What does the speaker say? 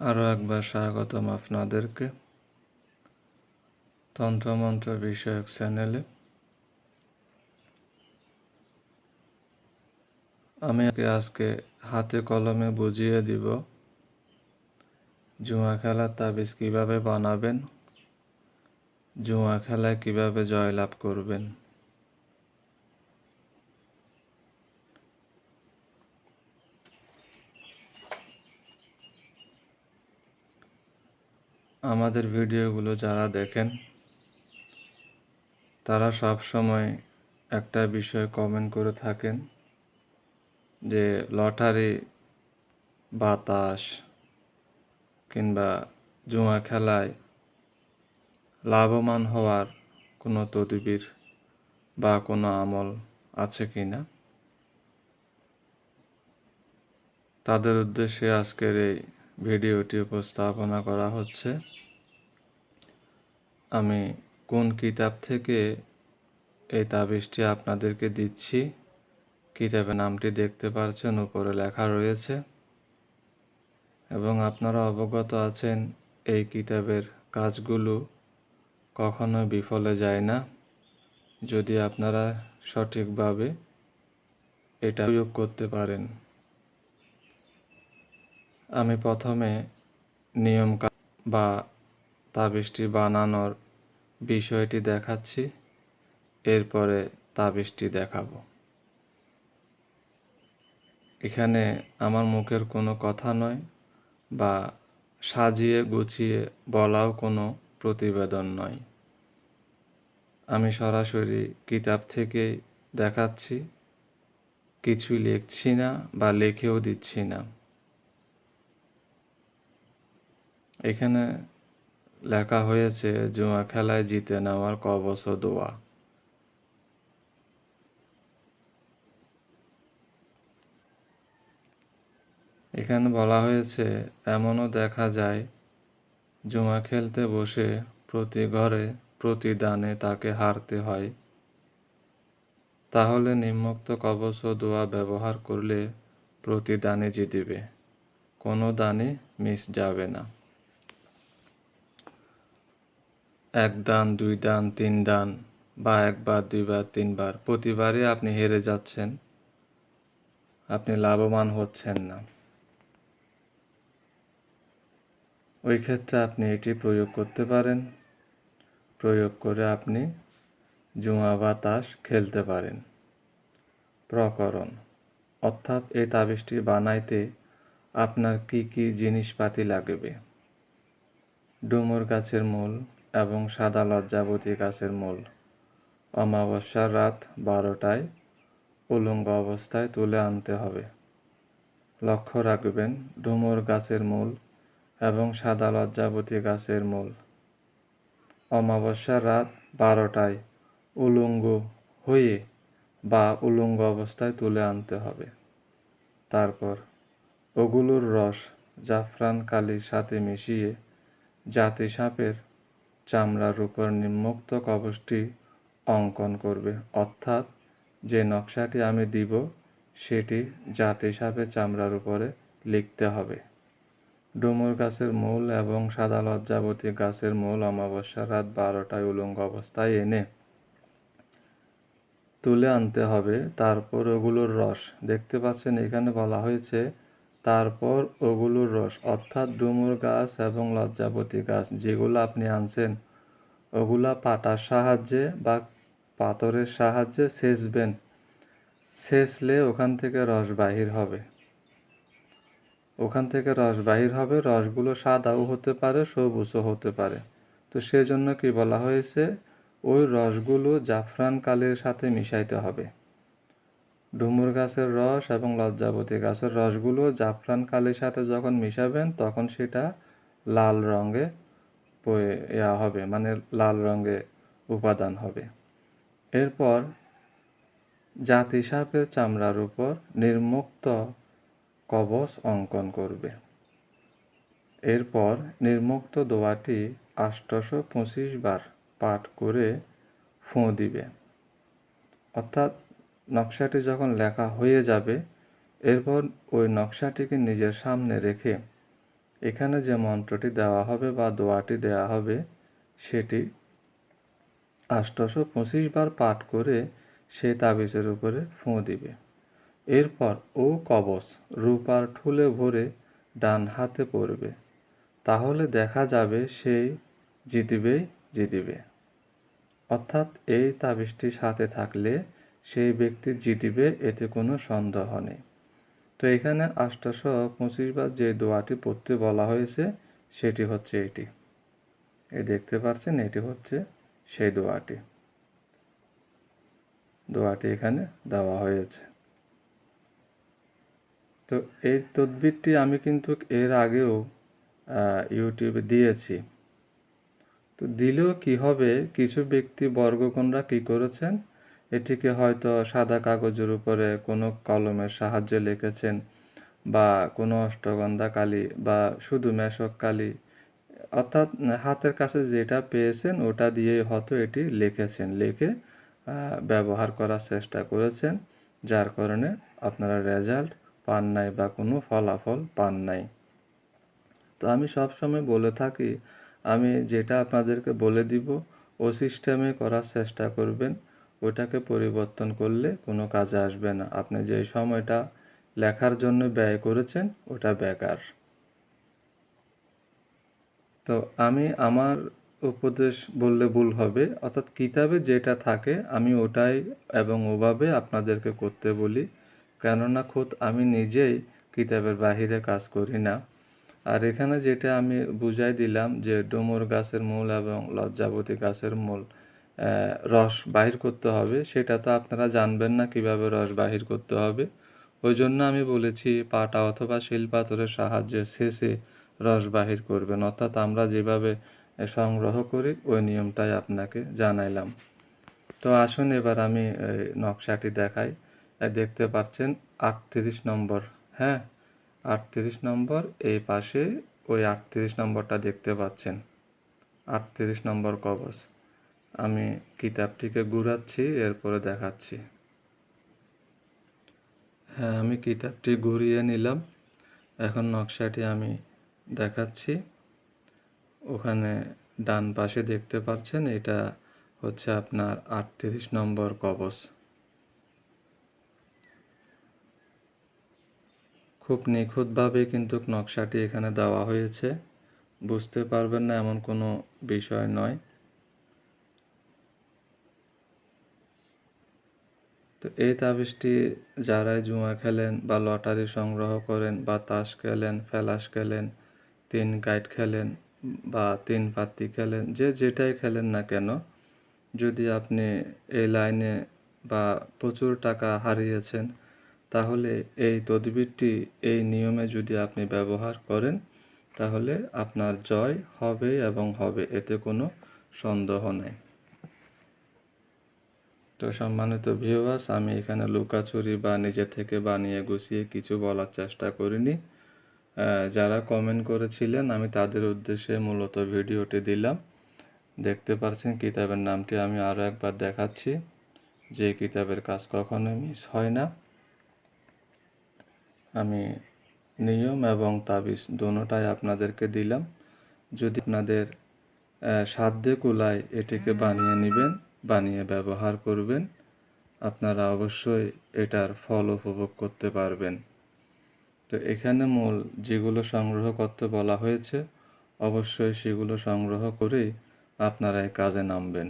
আরও একবার স্বাগতম আপনাদেরকে। তন্ত্রমন্ত্র বিষয়ক চ্যানেলে। আমি আজকে হাতে কলমে বুঝিয়ে দিব জুয়া খেলার তাবিজ কীভাবে বানাবেন জুয়া খেলায় কীভাবে জয়লাভ করবেন। আমাদের ভিডিওগুলো যারা দেখেন, তারা সব সময় একটা বিষয় কমেন্ট করে থাকেন যে লটারি, বাতাস কিংবা জুয়া খেলায় লাভবান হওয়ার কোনো তদবির বা কোনো আমল আছে কি না? তাদের উদ্দেশ্যে আজকের এই ভিডিওটি উপস্থাপনা করা হচ্ছে। আমি কোন কিতাব থেকে এই তাবিজটি আপনাদেরকে দিচ্ছি, কিতাবের নামটি দেখতে পারছেন, উপরে লেখা রয়েছে। এবং আপনারা অবগত আছেন, এই কিতাবের কাজগুলো কখনো বিফলে যায় না। যদি আপনারা সঠিকভাবে এটা প্রয়োগ করতে পারেন। আমি প্রথমে নিয়ম বা তাবিজটি বানানোর বিষয়টি দেখাচ্ছি, এরপরে তাবিজটি দেখাবো। এখানে আমার মুখের কোনো কথা নয় বা সাজিয়ে গুছিয়ে বলাও কোনো প্রতিবেদন নয়। আমি সরাসরি কিতাব থেকে দেখাচ্ছি কিছুই লিখছি না বা লিখেও দিচ্ছি না। এখানে লেখা হয়েছে জুয়া খেলায় জিতে নেওয়ার কবচ দোয়া। এখানে বলা হয়েছে, এমনও দেখা যায় জুয়া খেলতে বসে প্রতি ঘরে প্রতিদানে তাকে হারতে হয়। তাহলে নিম্মুক্ত কবচ দোয়া ব্যবহার করলে প্রতিদানে জিতিবে। কোনো দানে মিস যাবে না। এক দান, দুই দান, তিন দান বা একবার, দুইবার, তিনবার। প্রতিবারই আপনি হেরে যাচ্ছেন। আপনি লাভবান হচ্ছেন না। ওই ক্ষেত্রে আপনি এটি প্রয়োগ করতে পারেন। প্রয়োগ করে আপনি জুয়া বাতাস খেলতে পারেন। প্রকরণ। অর্থাৎ এই তাবিজটি বানাইতে আপনার কি কি জিনিসপাতি লাগবে? ডুমুর গাছের মূল এবং সাদা লজ্জাবতী গাছের মূল। অমাবস্যার রাত বারোটায় উলঙ্গ অবস্থায় তুলে আনতে হবে। লক্ষ্য রাখবেন, ডুমুর গাছের মূল এবং সাদা লজ্জাবতী গাছের মূল। অমাবস্যার রাত বারোটায় উলঙ্গ হয়ে বা উলঙ্গ অবস্থায় তুলে আনতে হবে। তারপর ওগুলোর রস জাফরান কালির সাথে মিশিয়ে জাতি সাপের চামড়ার উপর নিম্মুক্ত কবচটি অঙ্কন করবে। অর্থাৎ যে নকশাটি আমি দিব, সেটি জাত হিসাবে চামড়ার উপরে লিখতে হবে। ডুমুর গাছের মূল এবং সাদা লজ্জাবতী গাছের মূল অমাবস্যা রাত বারোটায় উলঙ্গ অবস্থায় এনে তুলে আনতে হবে। তারপর ওগুলোর রস। দেখতে পাচ্ছেন, এখানে বলা হয়েছে, তারপর ওগুলোর রস, অর্থাৎ ডুমুর গাছ এবং লজ্জাবতী গাছ, যেগুলো আপনি আনছেন, ওগুলা পাটার সাহায্যে বা পাথরের সাহায্যে সেচবেন। সেচলে ওখান থেকে রস বাহির হবে। ওখান থেকে রস বাহির হবে, রসগুলো সাদাও হতে পারে, সবুজও হতে পারে। তো সেজন্য কি বলা হয়েছে, ওই রসগুলো জাফরান কালের সাথে মিশাইতে হবে। ডুমুর গাছের রস এবং লজ্জাবতী গাছের রসগুলো জাফরান কালির সাথে যখন মিশাবেন, তখন সেটা লাল রঙে ইয়া হবে মানে লাল রঙে উপাদান হবে। এরপর জাতি সাপের চামড়ার উপর নির্মুক্ত কবচ অঙ্কন করবে। এরপর নির্মুক্ত দোয়াটি আষ্টশো পঁচিশ বার পাঠ করে ফোঁ দিবে। অর্থাৎ নকশাটি যখন লেখা হয়ে যাবে, এরপর ওই নকশাটিকে নিজের সামনে রেখে এখানে যে মন্ত্রটি দেওয়া হবে বা দোয়াটি দেওয়া হবে, সেটি আষ্টশো পঁচিশ বার পাঠ করে সেই তাবিজের উপরে ফুঁ দিবে। এরপর ও কবচ রূপার ঠুলে ভরে ডান হাতে পড়বে। তাহলে দেখা যাবে সেই জিতবেই জিতবে। অর্থাৎ এই তাবিজটি সাথে থাকলে সেই ব্যক্তি জিতবে এতে কোনো সন্দেহ নেই। তো এখানে আষ্টশো পঁচিশ বার যে দোয়াটি পড়তে বলা হয়েছে, সেটি হচ্ছে এটি। এই দেখতে পাচ্ছেন, এটি হচ্ছে সেই দোয়াটি। দোয়াটি এখানে দেওয়া হয়েছে। তো এই তদবিরটি আমি কিন্তু এর আগেও ইউটিউবে দিয়েছি। তো দিলেও কি হবে? কিছু ব্যক্তি বর্গকোণরা কি করেছেন? এটিকে হয়তো সাদা কাগজের উপরে কোনো কলমের সাহায্যে লিখেছেন বা কোনো অষ্টগন্ধা কালি বা শুধু মেশক কালি অর্থাৎ হাতের কাছে যেটা পেয়েছেন ওটা দিয়েই হয়তো এটি লিখেছেন, লিখে ব্যবহার করার চেষ্টা করেছেন, যার কারণে আপনারা রেজাল্ট পান নাই বা কোনো ফলাফল পান নাই। তো আমি সবসময় বলে থাকি, আমি যেটা আপনাদেরকে বলে দিব, ও সিস্টেমে করার চেষ্টা করবেন। ওটাকে পরিবর্তন করলে কোনো কাজে আসবে না। আপনি যে সময়টা লেখার জন্য ব্যয় করেছেন, ওটা বেকার। তো আমি আমার উপদেশ বললে ভুল হবে, অর্থাৎ কিতাবে যেটা থাকে আমি ওটাই এবং ওভাবে আপনাদেরকে করতে বলি, কেননা খোদ আমি নিজেই কিতাবের বাহিরে কাজ করি না। আর এখানে যেটা আমি বুঝাই দিলাম যে ডুমুর গাছের মূল এবং লজ্জাবতী গাছের মূল রস বাহির করতে হবে, সেটা তো আপনারা জানবেন না কীভাবে রস বাহির করতে হবে। ওই জন্য আমি বলেছি পাটা অথবা শিলপাথরের সাহায্যে শেষে রস বাহির করবেন। অর্থাৎ আমরা যেভাবে সংগ্রহ করি, ওই নিয়মটাই আপনাকে জানাইলাম। তো আসুন এবার আমি নকশাটি দেখাই। দেখতে পাচ্ছেন আটত্রিশ নম্বর হ্যাঁ? আটত্রিশ নম্বর, এই পাশে ওই আটত্রিশ নম্বরটা দেখতে পাচ্ছেন। আটত্রিশ নম্বর কবচ। আমি কিতাবটিকে ঘুরাচ্ছি, এরপরে দেখাচ্ছি। হ্যাঁ আমি কিতাবটি ঘুরিয়ে নিলাম। এখন নকশাটি আমি দেখাচ্ছি। ওখানে ডান পাশে দেখতে পাচ্ছেন, এটা হচ্ছে আপনার আটত্রিশ নম্বর কবচ। খুব নিখুঁতভাবে কিন্তু নকশাটি এখানে দেওয়া হয়েছে। বুঝতে পারবেন না, এমন কোনো বিষয় নয়। তো এই তাবিজটি যারাই জুয়া খেলেন বা লটারি সংগ্রহ করেন বা তাস খেলেন, ফেলাস খেলেন, তিন গাইড খেলেন বা তিন পাত্তি খেলেন, যে যেটাই খেলেন না কেন, যদি আপনি এই লাইনে বা প্রচুর টাকা হারিয়েছেন, তাহলে এই তদবিরটি, এই নিয়মে যদি আপনি ব্যবহার করেন, তাহলে আপনার জয় হবে এবং হবে, এতে কোনো সন্দেহ নেই। তো সম্মানিত ভিউয়ার্স আমি এখানে লুকাচুরি বা নিজে থেকে বানিয়ে গুছিয়ে কিছু বলার চেষ্টা করিনি। যারা কমেন্ট করেছিলেন, আমি তাদের উদ্দেশ্যে মূলত ভিডিওটি দিলাম। দেখতে পাচ্ছেন কিতাবের নামটি, আমি আরও একবার দেখাচ্ছি যে কিতাবের কাজ কখনো মিস হয় না। আমি নিয়ম এবং তাবিজ দুটাই আপনাদেরকে দিলাম। যদি আপনাদের সাধ্যে কুলায় এটিকে বানিয়ে নেবেন বানিয়ে ব্যবহার করবেন। আপনারা অবশ্যই এটার ফল উপভোগ করতে পারবেন। তো এখানে মূল যেগুলো সংগ্রহ করতে বলা হয়েছে, অবশ্যই সেগুলো সংগ্রহ করেই আপনারা এই কাজে নামবেন।